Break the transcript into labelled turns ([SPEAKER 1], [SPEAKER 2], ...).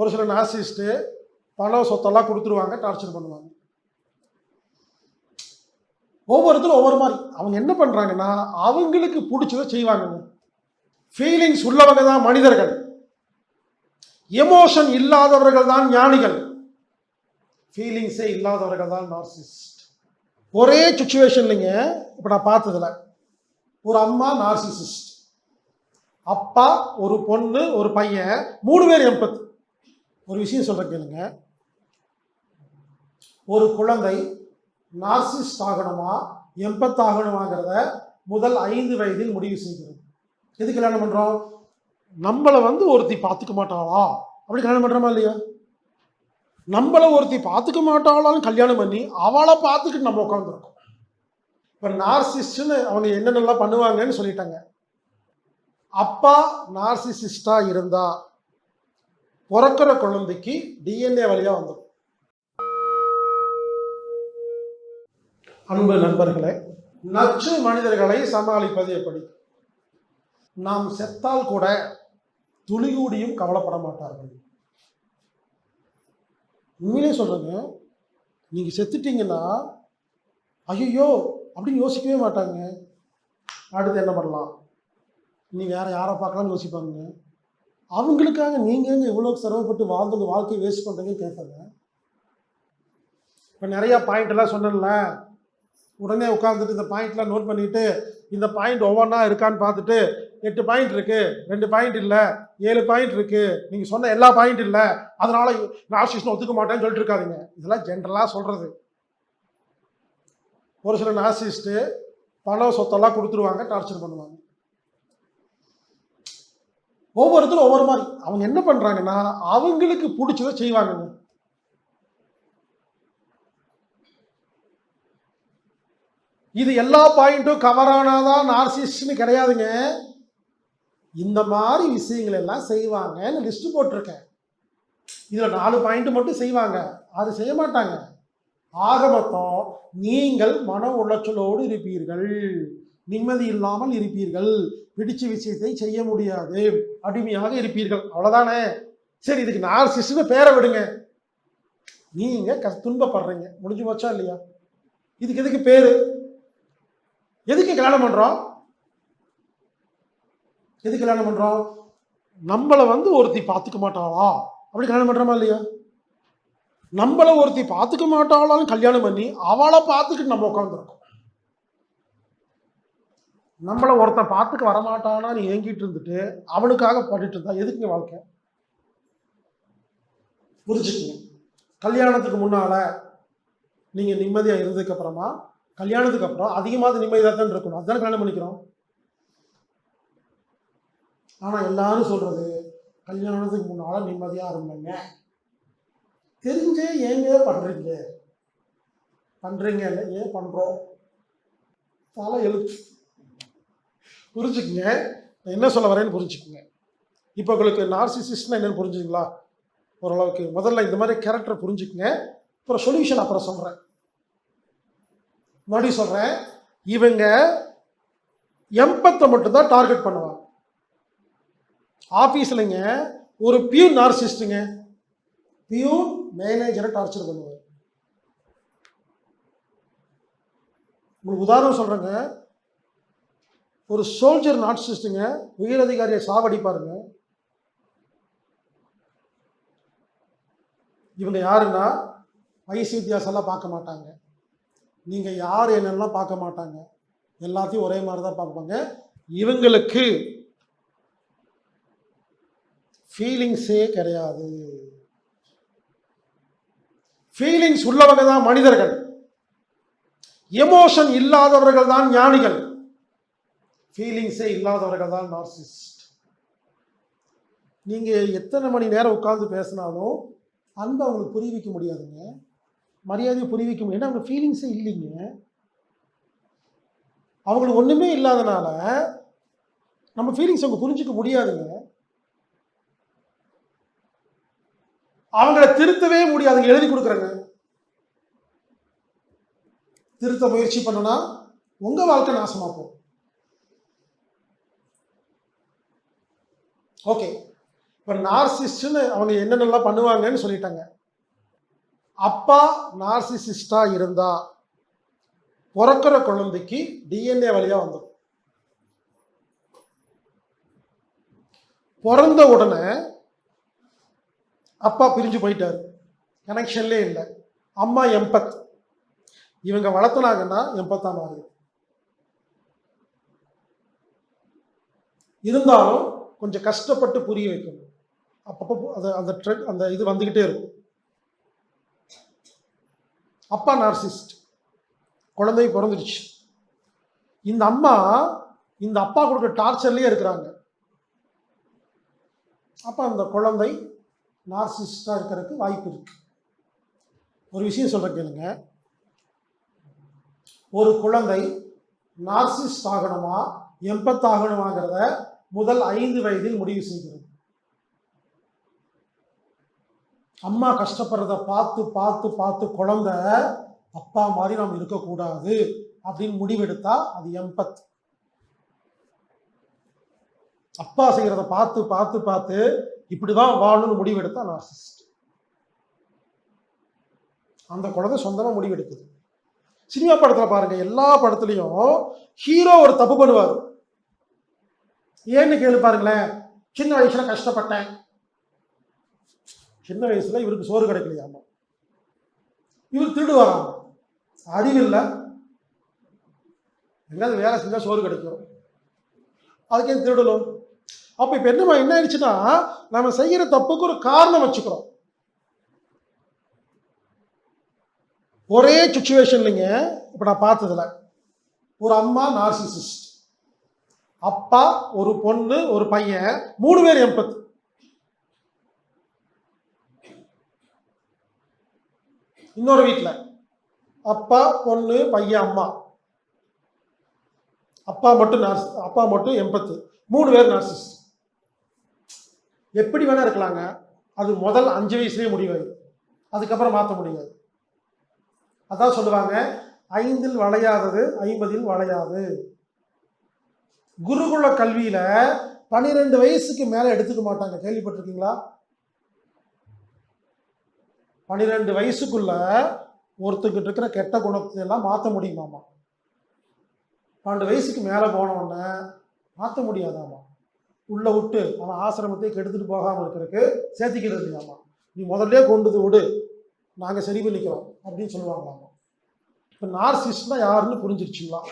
[SPEAKER 1] ஒரு சில நாசிஸ்ட்டு பணம் சொத்தெல்லாம் கொடுத்துருவாங்க டார்ச்சர் பண்ணுவாங்க. ஒவ்வொருத்தரும் ஒவ்வொரு மாதிரி. அவங்க என்ன பண்ணுறாங்கன்னா அவங்களுக்கு பிடிச்சதை செய்வாங்க. ஃபீலிங்ஸ் உள்ளவங்க தான் மனிதர்கள். எமோஷன் இல்லாதவர்கள் தான் ஞானிகள். ஃபீலிங்ஸே இல்லாதவர்கள் தான் நார்சிஸ்ட் ஒரே சுச்சுவேஷன்லைங்க இப்போ நான் பார்த்ததில்ல ஒரு அம்மா நார்சிசிஸ்ட் அப்பா ஒரு பொண்ணு ஒரு பையன் மூணு பேர் எம்பத்து ஒரு விஷயம் சொல்கிறேன் கேளுங்க. ஒரு குழந்தை நார்சிஸ்ட் ஆகணுமா எம்பத் ஆகணுமாங்கிறத முதல் ஐந்து வயதில் முடிவு செய்கிறது. எது கல்யாணம் பண்ணுறோம் நம்மளை வந்து ஒருத்தி பார்த்துக்க மாட்டாளா? அப்படி கல்யாணம் பண்ணுறோமா இல்லையா? நம்மளை ஒருத்தி பார்த்துக்க மாட்டாளான்னு கல்யாணம் பண்ணி அவளை பார்த்துக்கிட்டு நம்ம உட்காந்துருக்கோம் இப்போ நார்சிஸ்ட்னு அவங்க என்னென்னலாம் பண்ணுவாங்கன்னு சொல்லிட்டாங்க. அப்பா நார்சிசிஸ்டாக இருந்தா பிறக்கிற குழந்தைக்கு டிஎன்ஏ வழியாக வந்துடும். அன்பு நண்பர்களே நச்சு மனிதர்களை சமாளிப்பது எப்படி? நாம் செத்தால் கூட துளிகூடியும் கவலைப்பட மாட்டார்கள். உண்மையிலே சொல்றேங்க நீங்கள் செத்துட்டீங்கன்னா ஐயோ அப்படின்னு யோசிக்கவே மாட்டாங்க. அடுத்து என்ன பண்ணலாம்? நீ வேற யாரை பார்க்கலாம்னு யோசிப்பாங்க அவங்களுக்காக நீங்க எங்க இவ்வளவு சிரமப்பட்டு வாழ்ந்து உங்க வாழ்க்கையை வேஸ்ட் பண்றீங்கன்னு கேட்பாங்க. இப்போ நிறைய பாயிண்ட் எல்லாம் சொன்னேன்ல. உடனே உட்காந்துட்டு இந்த பாயிண்ட்லாம் நோட் பண்ணிட்டு இந்த பாயிண்ட் ஒவ்வொன்றா இருக்கான்னு பார்த்துட்டு எட்டு பாயிண்ட் இருக்கு ரெண்டு பாயிண்ட் இல்லை ஏழு பாயிண்ட் இருக்கு. நீங்க சொன்ன எல்லா பாயிண்ட் இல்லை. அதனால நார்சிஸ்ட் ஒத்துக்க மாட்டேன்னு சொல்லிட்டு இருக்காதிங்க. இதெல்லாம் ஜென்ரலாக சொல்றது. ஒரு சில நார்சிஸ்ட்டு பணம் சொத்தெல்லாம் கொடுத்துருவாங்க டார்ச்சர் பண்ணுவாங்க. ஒவ்வொருத்தரும் ஒவ்வொரு மாதிரி. அவங்க என்ன பண்றாங்கன்னா அவங்களுக்கு பிடிச்சதை செய்வாங்க. இது எல்லா பாயிண்ட்டும் கவர் ஆனாதான் நார்சிஸ்ட்னு கிடையாதுங்க. இந்த மாதிரி விஷயங்கள் எல்லாம் செய்வாங்கன்னு லிஸ்ட் போட்டிருக்கேன். இதில் நாலு பாயிண்ட் மட்டும் செய்வாங்க. அது செய்ய மாட்டாங்க. ஆக மொத்தம் நீங்கள் மன உளைச்சலோடு இருப்பீர்கள். நிம்மதி இல்லாமல் இருப்பீர்கள். பிடிச்ச விஷயத்தை செய்ய முடியாது. அடிமையாக இருப்பீர்கள். அவ்வளவுதானே? சரி இதுக்கு நார்சிஸ்ட்னு பேரை விடுங்க. நீங்க க துன்பப்படுறீங்க. முடிஞ்சு போச்சா இல்லையா? இதுக்கு எதுக்கு பேரு? எதுக்கு கல்யாணம் பண்றோம்? எதுக்கு கல்யாணம் பண்றோம்? நம்மளை வந்து ஒருத்தி பார்த்துக்க மாட்டாளா? அப்படி கல்யாணம் பண்றோமா இல்லையா? நம்மளை ஒருத்தி பார்த்துக்க மாட்டாளான்னு கல்யாணம் பண்ணி அவளை பார்த்துக்கிட்டு நம்ம உட்காந்துருக்கோம் நம்மளை ஒருத்தன் பார்த்துக்க வரமாட்டானான்னு ஏங்கிட்டு இருந்துட்டு அவனுக்காக பாடிட்டு இருந்தா எதுக்குங்க வாழ்க்கை? புரிஞ்சுக்கணும் கல்யாணத்துக்கு முன்னால நீங்க நிம்மதியா இருந்ததுக்கு அப்புறமா கல்யாணத்துக்கு அப்புறம் அதிகமாக நிம்மதியாக தான் இருக்கணும். அதுதான் கல்யாணம் பண்ணிக்கிறோம். ஆனா எல்லாரும் சொல்றது கல்யாணத்துக்கு முன்னால நிம்மதியா இருந்தேங்க. தெரிஞ்சே ஏங்க பண்றீங்க? பண்றீங்க இல்லை? ஏன் பண்றோம்? தலை எழுத்து. புரிஞ்சுக்குங்க. நான் என்ன சொல்ல வரேன்னு புரிஞ்சுக்குங்க. இப்போ உங்களுக்கு நார்சிசிஸ்ட்னா என்னென்னு புரிஞ்சுங்களா ஓரளவுக்கு. முதல்ல இந்த மாதிரி கேரக்டர் புரிஞ்சுக்குங்க. அப்புறம் சொல்யூஷன் அப்புறம் சொல்கிறேன் மறுபடியும் சொல்கிறேன் இவங்க எம்பத்தை மட்டும்தான் டார்கெட் பண்ணுவாங்க. ஆஃபீஸ்லைங்க ஒரு பியூன் நார்சிஸ்ட்டுங்க பியூன் மேனேஜரை டார்ச்சர் பண்ணுவார். உங்களுக்கு உதாரணம் சொல்கிறேங்க ஒரு சோல்ஜர் நார்சிஸ்ட்டுங்க உயரதிகாரியை சாவடிப்பாருங்க. இவங்க யாருன்னா ஐசி வித்தியாசம்லாம் பார்க்க மாட்டாங்க. நீங்கள் யார் என்னெல்லாம் பார்க்க மாட்டாங்க. எல்லாத்தையும் ஒரே மாதிரி தான் பார்ப்பாங்க. இவங்களுக்கு ஃபீலிங்ஸே கிடையாது. ஃபீலிங்ஸ் உள்ளவங்க தான் மனிதர்கள். எமோஷன் இல்லாதவர்கள் தான் ஞானிகள். ஃபீலிங்ஸே இல்லாதவர்கள் தான் நார்சிஸ்ட் நீங்கள் எத்தனை மணி நேரம் உட்கார்ந்து பேசினாலும் அன்பை அவங்களுக்கு புரிவிக்க முடியாதுங்க. மரியாதையை புரிவிக்க முடியும் ஏன்னா அவங்க ஃபீலிங்ஸே இல்லைங்க. அவங்களுக்கு ஒன்றுமே இல்லாதனால நம்ம ஃபீலிங்ஸ் அவங்க புரிஞ்சிக்க முடியாதுங்க. அவங்கள திருத்தவே முடியாதுங்க எழுதி கொடுக்குறேங்க. திருத்த முயற்சி பண்ணுனா உங்கள் வாழ்க்கை நாசமா ஓகே. இப்போ நார்சிஸ்ட்னு அவங்க என்னென்னலாம் பண்ணுவாங்கன்னு சொல்லிட்டாங்க. அப்பா நார்சிசிஸ்டா இருந்தா பிறக்கிற குழந்தைக்கு டிஎன்ஏ வழியா வந்துடும் பிறந்த உடனே அப்பா பிரிஞ்சு போயிட்டாரு. கனெக்ஷன்லே இல்லை. அம்மா எம்பத். இவங்க வளர்த்துனாங்கன்னா எம்பத்தா மாறுது இருந்தாலும் கொஞ்சம் கஷ்டப்பட்டு புரிய வைக்கணும். அப்பப்போ அது அந்த ட்ரெண்ட் அந்த இது வந்துக்கிட்டே இருக்கும். அப்பா நார்சிஸ்ட் குழந்தை பிறந்துடுச்சு. இந்த அம்மா இந்த அப்பா கொடுக்குற டார்ச்சர்லேயே இருக்கிறாங்க. அப்போ அந்த குழந்தை நார்சிஸ்டாக இருக்கிறதுக்கு வாய்ப்பு இருக்கு. ஒரு விஷயம் சொல்ற கேளுங்க. ஒரு குழந்தை நார்சிஸ்ட் ஆகணுமா எம்பத் ஆகணுமாங்கிறத முதல் ஐந்து வயதில் முடிவு செய்கிறது அம்மா கஷ்டப்படுறத பார்த்து பார்த்து பார்த்து குழந்தை அப்பா மாதிரி நாம் இருக்கக்கூடாது அப்படின்னு முடிவெடுத்தா அது எம்பத் அப்பா செய்யறத பார்த்து பார்த்து பார்த்து இப்படிதான் வாழணும்னு முடிவெடுத்தா நார்சிஸ்ட் அந்த குழந்தை சொந்தமா முடிவெடுக்குது. சினிமா படத்துல பாருங்க எல்லா படத்துலயும் ஹீரோ ஒரு தப்பு பண்ணுவார். ஏன்னு கேளு பாருங்களேன். சின்ன வயசுல கஷ்டப்பட்டேன். சின்ன வயசுல இவருக்கு சோறு கிடைக்கலையாமா இவர் திருடுவாராம் அறிவில்லை எங்கேயாவது வேலை செஞ்சால் சோறு கிடைக்கும். அதுக்கே திருடணும்? அப்போ இப்போ என்னமா என்ன ஆயிடுச்சுன்னா நம்ம செய்கிற தப்புக்கு ஒரு காரணம் வச்சுக்கிறோம். ஒரே சுச்சுவேஷன்லைங்க இப்போ நான் பார்த்ததில்ல. ஒரு அம்மா நார்சிசிஸ்ட் அப்பா ஒரு பொண்ணு ஒரு பையன் மூணு பேர் எம்பத்து. இன்னொரு வீட்டில் அப்பா பொண்ணு பையன் அம்மா. அப்பா மட்டும் நர்ஸ் அப்பா மட்டும் எம்பத்து. மூணு பேர் நர்சஸ் எப்படி வேணா இருக்கலாங்க. அது முதல் அஞ்சு வயசுலேயே முடியாது அதுக்கப்புறம் மாற்ற முடியாது. அதான் சொல்லுவாங்க ஐந்தில் வளையாதது ஐம்பதில் வளையாது. குருகுல கல்வியில பன்னிரெண்டு வயசுக்கு மேல எடுத்துக்க மாட்டாங்க. கேள்விப்பட்டிருக்கீங்களா? பன்னிரெண்டு வயசுக்குள்ள ஒருத்தர்கிட்ட இருக்கிற கெட்ட குணத்தை எல்லாம் மாற்ற முடியுமாமா? பன்னெண்டு வயசுக்கு மேலே போனவுடனே மாற்ற முடியாதாமா? உள்ள விட்டு அவன் ஆசிரமத்தை கெடுத்துட்டு போகாமல் இருக்கிறதுக்கு சேர்த்திக்கிறது இல்லையாமா நீ முதல்ல கொண்டு வந்து விடு. நாங்கள் சரி பண்ணிக்கிறோம் அப்படின்னு சொல்லுவாங்களாமா? இப்போ நார்சிஸ்ட்னா யாருன்னு புரிஞ்சிருச்சுங்களா?